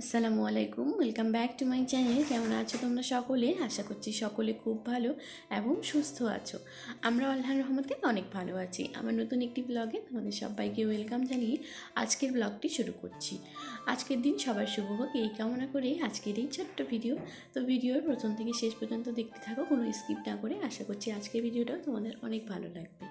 আসসালামু আলাইকুম welcome back to my channel কেমন আছো তোমরা সকলে? আশা করছি সকলে খুব ভালো এবং সুস্থ আছো। আমরা আল্লাহর রহমতে অনেক ভালো আছি। আমার নতুন একটি ব্লগে তোমাদের সবাইকে ওয়েলকাম জানিয়ে আজকের ব্লগটি শুরু করছি। আজকের দিন সবার শুভ হোক, এই কামনা করে আজকের এই ছোট্ট ভিডিও তো ভিডিওর প্রথম থেকে শেষ পর্যন্ত দেখতে থাকো, কোনো স্কিপ না করে। আশা করছি আজকের ভিডিওটাও তোমাদের অনেক ভালো লাগবে।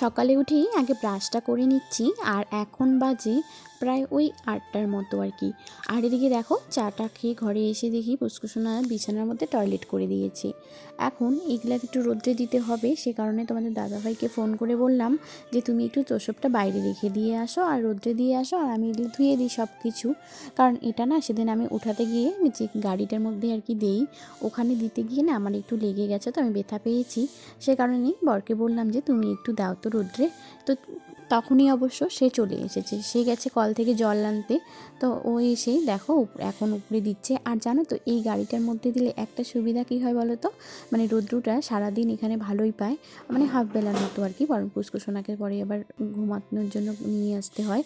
সকালে উঠেই আগে ব্রাশটা করে নিচ্ছি, আর এখন বাজে প্রায় ওই আটটার মতো আর কি। আর এদিকে দেখো, চাটা খেয়ে ঘরে এসে দেখি পুষ্কুসোনা বিছানার মধ্যে টয়লেট করে দিয়েছি। এখন এগুলা একটু রোদ্রে দিতে হবে, সে কারণে তোমাদের দাদাভাইকে ফোন করে বললাম যে, তুমি একটু তোষবটা বাইরে রেখে দিয়ে আসো আর রোদ্রে দিয়ে আসো আর আমি এগুলো ধুয়ে দিই সব কিছু কারণ এটা না, সেদিন আমি উঠাতে গিয়ে যে গাড়িটার মধ্যে আর কি দেই, ওখানে দিতে গিয়ে না আমার একটু লেগে গেছে, তো আমি ব্যথা পেয়েছি। সে কারণেই বরকে বললাম যে, তুমি একটু দাও তো রোদ্রে। তো তখনই অবশ্য সে চলে এসেছে। সে গেছে কল থেকে জল আনতে। তো ও এসেই দেখো এখন উপরে দিচ্ছে। আর জানো তো, এই গাড়িটার মধ্যে দিলে একটা সুবিধা কী হয় বলো তো? মানে রোদ্রুটা সারাদিন এখানে ভালোই পায়। মানে হাফ বেলার মতো আর কি, বরং পুষ্কুসোনাকে পরে আবার ঘুমানোর জন্য নিয়ে আসতে হয়।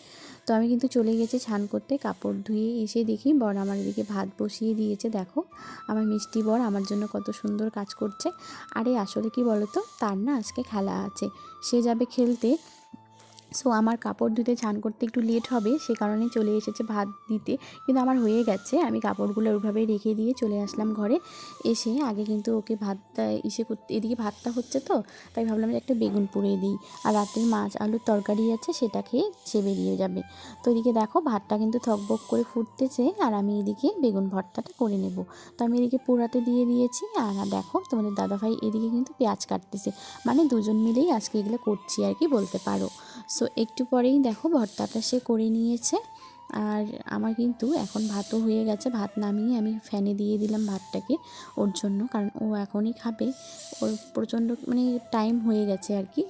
তো আমি কিন্তু চলে গেছি স্নান করতে, কাপড় ধুয়ে এসে দেখি বর আমার এদিকে ভাত বসিয়ে দিয়েছে। দেখো, আমার মিষ্টি বর আমার জন্য কত সুন্দর কাজ করছে। আরে আসলে কি বলতো তার না আজকে খেলা আছে। সে যাবে খেলতে সো আমার কাপড় ধুতে চান করতে একটু লেট হবে, সে কারণে চলে এসেছে ভাত দিতে। কিন্তু আমার হয়ে গেছে, আমি কাপড়গুলো ওইভাবেই রেখে দিয়ে চলে আসলাম ঘরে। এসে আগে কিন্তু ওকে ভাতটা ইসে করতে, এদিকে ভাতটা হচ্ছে তো, তাই ভাবলাম যে একটা বেগুন পুড়িয়ে দিই। আর রাতের মাছ আলুর তরকারি আছে, সেটা খেয়ে সে বেরিয়ে যাবে। তো এদিকে দেখো ভাতটা কিন্তু থকবক করে ফুটতেছে, আর আমি এদিকে বেগুন ভর্তাটা করে নেব। তো আমি এদিকে পোড়াতে দিয়ে দিয়েছি, আর দেখো তোমাদের দাদাভাই এদিকে কিন্তু পেঁয়াজ কাটতেছে। মানে দুজন মিলেই আজকে এগুলো করছি আর কি বলতে পারো। সো একটু পরেই দেখো ভর্তাটা সে করে নিয়েছে। আর আমার কিন্তু এখন ভাতও হয়ে গেছে, ভাত নামিয়ে আমি ফ্যানে দিয়ে দিলাম ভাতটাকে ওর জন্য, কারণ ও এখনই খাবে। ওর প্রচণ্ড মানে টাইম হয়ে গেছে আর কি।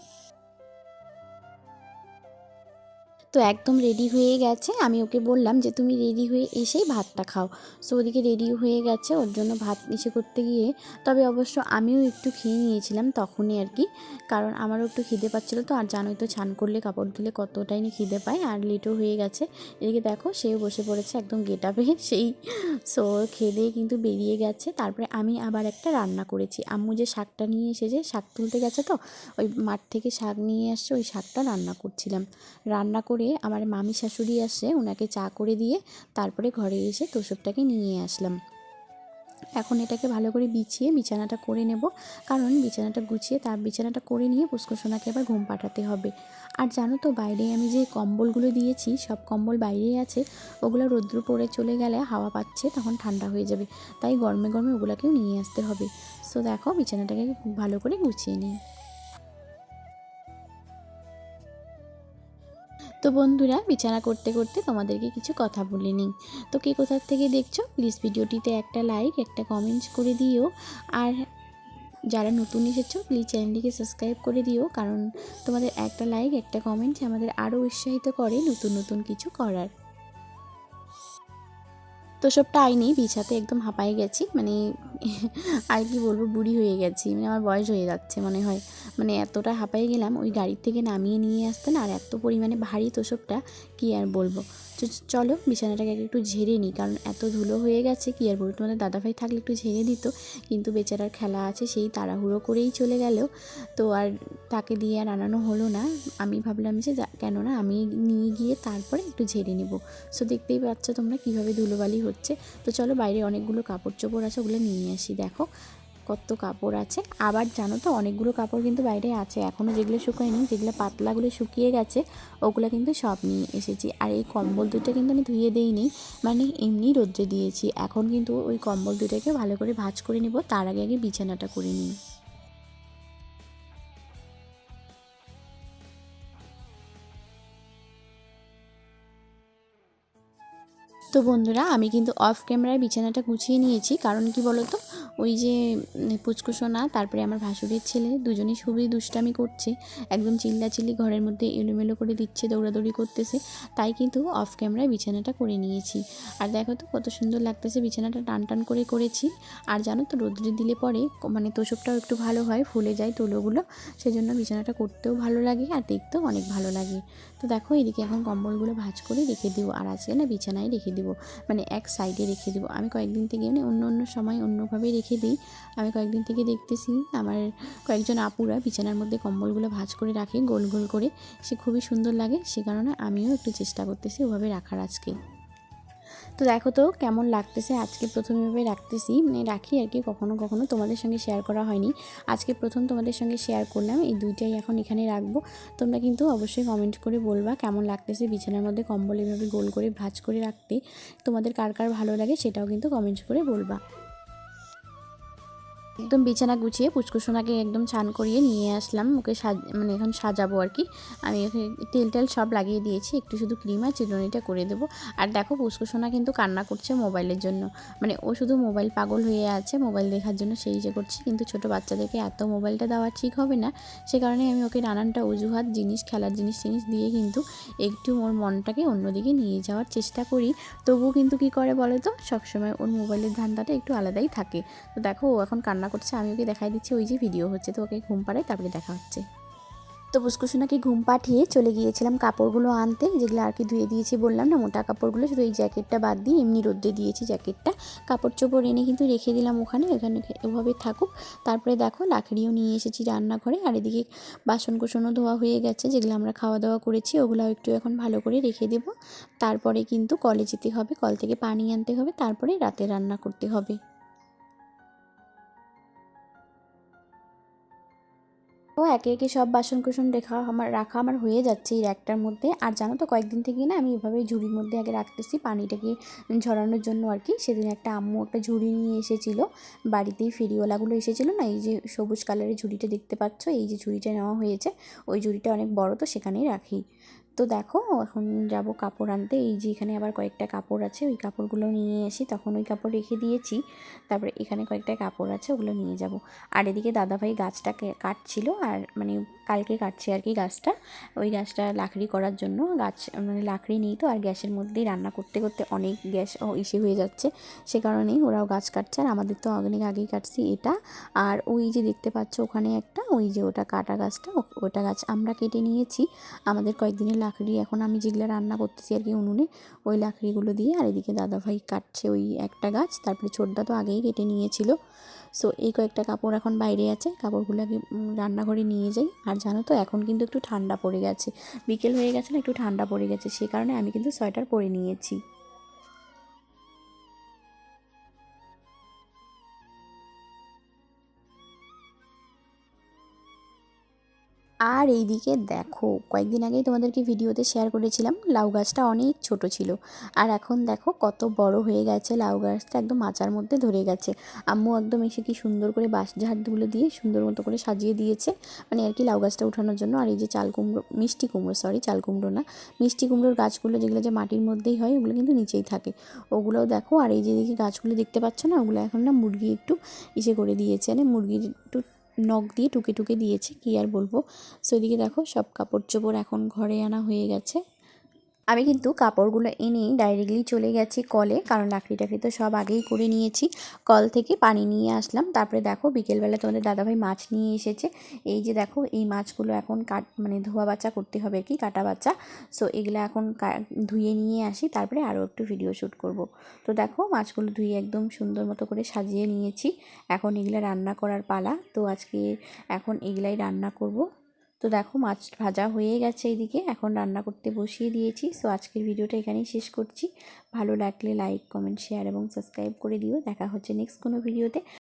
তো একদম রেডি হয়ে গেছে। আমি ওকে বললাম যে, তুমি রেডি হয়ে এসেই ভাতটা খাও। সো ওদিকে রেডি হয়ে গেছে ওর জন্য ভাত ইসে করতে গিয়ে। তবে অবশ্য আমিও একটু খেয়ে নিয়েছিলাম তখনই আর কি, কারণ আমারও একটু খিদে পাচ্ছিলো তো। আর জানোই তো ছান করলে কাপড় ধুলে কতটাই না খিদে পায়, আর লেটও হয়ে গেছে। এদিকে দেখো, সেও বসে পড়েছে একদম গেট আপে সেই। সো খেয়ে দিয়ে কিন্তু বেরিয়ে গেছে। তারপরে আমি আবার একটা রান্না করেছি। আম্মু যে শাকটা নিয়ে এসেছে, শাক তুলতে গেছে তো, ওই মাঠ থেকে শাক নিয়ে আসছে ওই শাকটা রান্না করছিলাম। রান্না করে আমার মামি শাশুড়ি আসে ওনাকে চা করে দিয়ে তারপরে ঘরে এসে তোষবটাকে নিয়ে আসলাম। এখন এটাকে ভালো করে বিছিয়ে বিছানাটা করে নেব, কারণ বিছানাটা গুছিয়ে তার বিছানাটা করে নিয়ে পুষ্কসোনাকে আবার ঘুম পাঠাতে হবে। আর জানো তো বাইরে আমি যে কম্বলগুলো দিয়েছি, সব কম্বল বাইরেই আছে, ওগুলো রৌদ্র পড়ে চলে গেলে হাওয়া পাচ্ছে, তখন ঠান্ডা হয়ে যাবে, তাই গরমে গরমে ওগুলোকেও নিয়ে আসতে হবে। সো দেখো বিছানাটাকে ভালো করে গুছিয়ে নিই। তো বন্ধুরা, বিছানা করতে করতে তোমাদেরকে কিছু কথা বলে নিই। তো কে কোথার থেকে দেখছ প্লিজ ভিডিওটিতে একটা লাইক একটা কমেন্টস করে দিও। আর যারা নতুন এসেছ প্লিজ চ্যানেলটিকে সাবস্ক্রাইব করে দিও, কারণ তোমাদের একটা লাইক একটা কমেন্টস আমাদের আরও উৎসাহিত করে নতুন নতুন কিছু করার। তো সবটা আইনি বিছাতে একদম হাঁপায়ে গেছি মানে আর কি বলব, বুড়ি হয়ে গেছি মানে আমার বয়স হয়ে যাচ্ছে মনে হয়। মানে এতটা হাঁপায়ে গেলাম, ওই গাড়ির থেকে নামিয়ে নিয়ে আসতে না, আর এত পরিমাণে ভারী তোষকটা কি আর বলব। তো চলো, বিছানাটাকে একটু ঝেড়ে নিই, কারণ এত ধুলো হয়ে গেছে, কি আর বলব, তোমাদের দাদাভাই থাকলে একটু ঝেড়ে দিত, কিন্তু বেচারার খেলা আছে, সেই তাড়াহুড়ো করেই চলে গেল। তো আর তাকে দিয়ে আর আনানো হলো না, আমি ভাবলাম যে যা- কেননা আমি নিয়ে গিয়ে তারপরে একটু ঝেড়ে নেব। সো দেখতেই পাচ্ছ তোমরা কীভাবে ধুলোবালি হচ্ছে। তো চলো বাইরে অনেকগুলো কাপড় চোপড় আছে, ওগুলো নিয়ে আসি দেখো। কত কাপড় আছে। আবার জানো তো, অনেকগুলো কাপড় কিন্তু বাইরে আছে। এখনও যেগুলো শুকোয়নি, যেগুলো পাতলাগুলো শুকিয়ে গেছে, ওগুলো কিন্তু সব নিয়ে এসেছি। আর এই কম্বল দুটো কিন্তু আমি ধুয়ে দিইনি মানে এমনি রোদ্রে দিয়েছি। এখন কিন্তু ওই কম্বল দুটাকে ভালো করে ভাজ করে নিব, তার আগে আগে বিছানাটা করে নিই। তো বন্ধুরা আমি কিন্তু অফ ক্যামেরায় বিছানাটা গুছিয়ে নিয়েছি। কারণ কি বলতো? ওই যে পুচকুসোনা তারপরে আমার ভাসুরের ছেলে, দুজনেই খুবই দুষ্টামি করছে। একদম চিল্লাচিল্লি ঘরের মধ্যে এলোমেলো করে দিচ্ছে, দৌড়াদৌড়ি করতেছে। তাই কিন্তু অফ ক্যামেরায় বিছানাটা করে নিয়েছি। আর দেখো তো, কত সুন্দর লাগতেছে বিছানাটা টান টান করে করেছি। আর জানো তো, রোদ্রে দিলে পরে মানে তোষকটাও একটু ভালো হয়, ফুলে যায় তুলোগুলো। সেজন্য বিছানাটা করতেও ভালো লাগে আর দেখতেও অনেক ভালো লাগে। তো দেখো, এদিকে এখন কম্বলগুলো ভাঁজ করে রেখে দিব। আর আজকে না বিছানায় রেখে দিব। মানে এক সাইডে রেখে দিব। আমি কয়েকদিন থেকে মানে অন্য অন্য সময় অন্যভাবে রেখে দিই। আমি কয়েকদিন থেকে দেখতেছি আমার কয়েকজন আপুরা বিছানার মধ্যে কম্বলগুলো ভাজ করে রাখে, গোল গোল করে। সে খুবই সুন্দর লাগে, সে কারণে আমিও একটু চেষ্টা করতেছি ওভাবে রাখার আজকে। তো দেখো তো, কেমন লাগতেছে? আজকে প্রথম এভাবে রাখতেছি মানে রাখি আর কি, কখনো কখনো তোমাদের সঙ্গে শেয়ার করা হয়নি। আজকে প্রথম তোমাদের সঙ্গে শেয়ার করলাম, এই দুইটাই এখন এখানে রাখব। তোমরা কিন্তু অবশ্যই কমেন্ট করে বলবা কেমন লাগতেছে বিছানার মধ্যে কম্বল এভাবে গোল করে ভাজ করে রাখতে। তোমাদের কার কার ভালো লাগে সেটাও কিন্তু কমেন্ট করে বলবা। একদম বিছানা গুছিয়ে পুচকুসোনাকে একদম ছান করিয়ে নিয়ে আসলাম। ওকে সাজ মানে এখন সাজাবো আর কি। আমি তেল টেল সব লাগিয়ে দিয়েছি। একটু শুধু ক্রিম আর চিরুনিটা করে দেবো। আর দেখো পুচকুসোনা কিন্তু কান্না করছে মোবাইলের জন্য। মানে ও শুধু মোবাইল পাগল হয়ে আছে, মোবাইল দেখার জন্য সেই যে করছে। কিন্তু ছোট বাচ্চাদেরকে এত মোবাইলটা দেওয়া ঠিক হবে না। সে কারণে আমি ওকে নানানটা অজুহাত, জিনিস, খেলার জিনিস জিনিস দিয়ে কিন্তু একটু ওর মনটাকে অন্যদিকে নিয়ে যাওয়ার চেষ্টা করি। তবুও কিন্তু কি করে বলো তো? সবসময় ওর মোবাইলের ধান্দাটা একটু আলাদাই থাকে। তো দেখো ও এখন কান্না করছে আমি ওকে দেখাই দিচ্ছি, ওই যে ভিডিও হচ্ছে, তো ওকে ঘুম পাড়াই তারপরে দেখা হচ্ছে। তো পুষ্কুসোনাকে ঘুম পাঠিয়ে চলে গিয়েছিলাম কাপড়গুলো আনতে, যেগুলো আর কি ধুয়ে দিয়েছি বললাম না, মোটা কাপড়গুলো, শুধু এই জ্যাকেটটা বাদ দিয়ে এমনি রোদ্রে দিয়েছি জ্যাকেটটা কাপড় চোপড় এনে কিন্তু রেখে দিলাম ওখানে ওখানে ওভাবে থাকুক। তারপরে দেখো, লাকড়িও নিয়ে এসেছি রান্নাঘরে, আর এদিকে বাসন কুসনও ধোয়া হয়ে গেছে, যেগুলো আমরা খাওয়া দাওয়া করেছি, ওগুলো একটু এখন ভালো করে রেখে দেব। তারপরে কিন্তু কলে যেতে হবে, কল থেকে পানি আনতে হবে, তারপরে রাতে রান্না করতে হবে। ও একে একে সব বাসন কুসন রেখা আমার, রাখা আমার হয়ে যাচ্ছে এই র্যাকটার মধ্যে। আর জানো তো কয়েকদিন থেকে না আমি এভাবে ঝুড়ির মধ্যে আগে রাখতেছি, পানিটাকে ঝরানোর জন্য আর কি। সেদিন একটা আম্মু একটা ঝুড়ি নিয়ে এসেছিল, বাড়িতেই ফেরিওয়ালাগুলো এসেছিল না, এই যে সবুজ কালারের ঝুড়িটা দেখতে পাচ্ছ, এই যে ঝুড়িটা নেওয়া হয়েছে, ওই ঝুড়িটা অনেক বড় তো সেখানেই রাখি। তো দেখো, এখন যাব কাপড় আনতে। এই যে এখানে আবার কয়েকটা কাপড় আছে, ওই কাপড়গুলো নিয়ে এসি তখন ওই কাপড় রেখে দিয়েছি। তারপরে এখানে কয়েকটা কাপড় আছে, ওগুলো নিয়ে যাব। আর এদিকে দাদাভাই গাছটা কাটছিল, আর মানে কালকে কাটছে আর কি গাছটা। ওই গাছটা লাকড়ি করার জন্য গাছ মানে লাকড়ি নেই তো, আর গ্যাসের মধ্যেই রান্না করতে করতে অনেক গ্যাস ইসে হয়ে যাচ্ছে। সে কারণেই ওরাও গাছ কাটছে, আর আমাদের তো অনেক আগেই কাটছি এটা। আর ওই যে দেখতে পাচ্ছ ওখানে একটা, ওই যে ওটা কাটা গাছটা ওটা গাছ আমরা কেটে নিয়েছি। আমাদের কয়েকদিনের লাকড়ি, এখন আমি যেগুলো রান্না করতেছি আর কি উনুনে, ওই লাকড়িগুলো দিয়ে আর এদিকে দাদাভাই কাটছে ওই একটা গাছ, তারপরে ছোটদা তো আগেই কেটে নিয়েছিল। সো এই কয়েকটা কাপড় এখন বাইরে আছে কাপড়গুলোকে রান্নাঘরে নিয়ে যাই। আর জানো তো, এখন কিন্তু একটু ঠান্ডা পড়ে গেছে। বিকেল হয়ে গেছে না, একটু ঠান্ডা পড়ে গেছে, সে কারণে আমি কিন্তু সোয়েটার পরে নিয়েছি। আর এইদিকে দেখো, কয়েকদিন আগেই তোমাদেরকে ভিডিওতে শেয়ার করেছিলাম, লাউ গাছটা অনেক ছোট ছিল। আর এখন দেখো কত বড় হয়ে গেছে, লাউ গাছটা একদম মাচার মধ্যে ধরে গেছে। আম্মু একদম এসে কি সুন্দর করে বাঁশ ঝাড়গুলো দিয়ে সুন্দর মতো করে সাজিয়ে দিয়েছে। মানে আর কি লাউ গাছটা উঠানোর জন্য। আর এই যে চাল কুমড়ো, মিষ্টি কুমড়ো সরি চাল কুমড়ো না, মিষ্টি কুমড়োর গাছগুলো যেগুলো যে মাটির মধ্যেই হয়, ওগুলো কিন্তু নিচেই থাকে। ওগুলোও দেখো, আর এই যে দিকে গাছগুলো দেখতে পাচ্ছ না, ওগুলো এখন না মুরগি একটু ইসে করে দিয়েছে। মানে মুরগির একটু নখ দিয়ে টুকে টুকে দিয়েছে, কি আর বলব? সো এদিকে দেখো সব কাপড় চোপড় এখন ঘরে আনা হয়ে গেছে। আমি কিন্তু কাপড়গুলো এনেই ডাইরেক্টলি চলে গেছি কলে, কারণ লাকড়ি টাকড়ি তো সব আগেই করে নিয়েছি। কল থেকে পানি নিয়ে আসলাম, তারপরে দেখো বিকেলবেলা তোমাদের দাদাভাই মাছ নিয়ে এসেছে। এই যে দেখো, এই মাছগুলো এখন কাট মানে ধোয়া বাচ্চা করতে হবে কি, কাটা বাচ্চা সো এগুলো এখন ধুয়ে নিয়ে আসি, তারপরে আরও একটু ভিডিও শ্যুট করব। তো দেখো, মাছগুলো ধুয়ে একদম সুন্দর মতো করে সাজিয়ে নিয়েছি। এখন এগুলো রান্না করার পালা। তো আজকে এখন এগুলাই রান্না করব। তো দেখো মাছ ভাজা হয়ে গেছে এইদিকে। এখন রান্না করতে বসিয়ে দিয়েছি। সো আজকের ভিডিওটা এখানেই শেষ করছি। ভালো লাগলে লাইক কমেন্ট শেয়ার এবং সাবস্ক্রাইব করে দিও। দেখা হচ্ছে নেক্সট কোনো ভিডিওতে